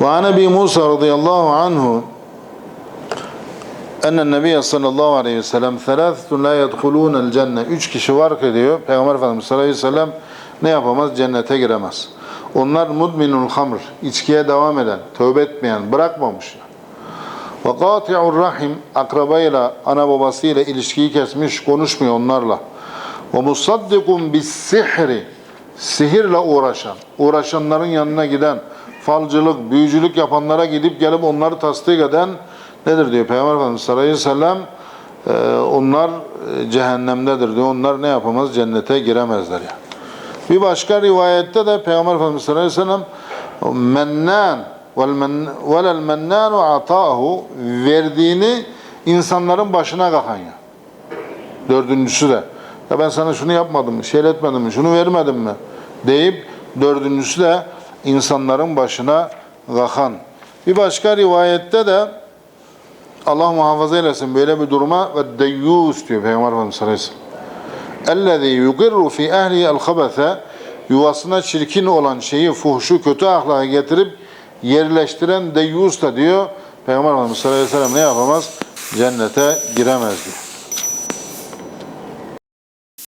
وعن أبي موسى رضي الله عنه أن النبي صلى الله عليه وسلم ثلاثة لا يدخلون الجنة Üç kişi var ki diyor Peygamber Efendimiz sallallahu aleyhi ve sellem ne yapamaz? Cennete giremez. Onlar mudminul hamr, içkiye devam eden, tövbe etmeyen, bırakmamış. Ve kati'ur rahim, akrabayla, ana babasıyla ilişkiyi kesmiş, konuşmuyor onlarla. Ve musaddikun bis sihri, sihirle uğraşan, uğraşanların yanına giden, falcılık, büyücülük yapanlara gidip gelip onları tasdik eden nedir diyor Peygamber Efendimiz sallallahu aleyhi ve sellem e, onlar e, cehennemdedir diyor. Onlar ne yapamaz? Cennete giremezler ya. Bir başka rivayette de Peygamber Efendimiz sallallahu aleyhi ve sellem mennan vel men velel mennanu ataahu verdiğini insanların başına kakan ya. Dördüncüsü de ya ben sana şunu yapmadım mı, şey etmedim şunu vermedim mi deyip dördüncüsü de insanların başına kakan. Bir başka rivayette de Allah muhafaza eylesin böyle bir duruma ve deyyus diyor Peygamber Efendimiz sallallahu aleyhi ve sellem. اَلَّذ۪ي يُقِرُّ فِي اَهْلِهِ الْخَبَثَ Yuvasına çirkin olan şeyi, fuhşu, kötü ahlaka getirip yerleştiren deyyus da diyor. Peygamber Efendimiz sallallahu aleyhi ve sellem ne yapamaz? Cennete giremez diyor.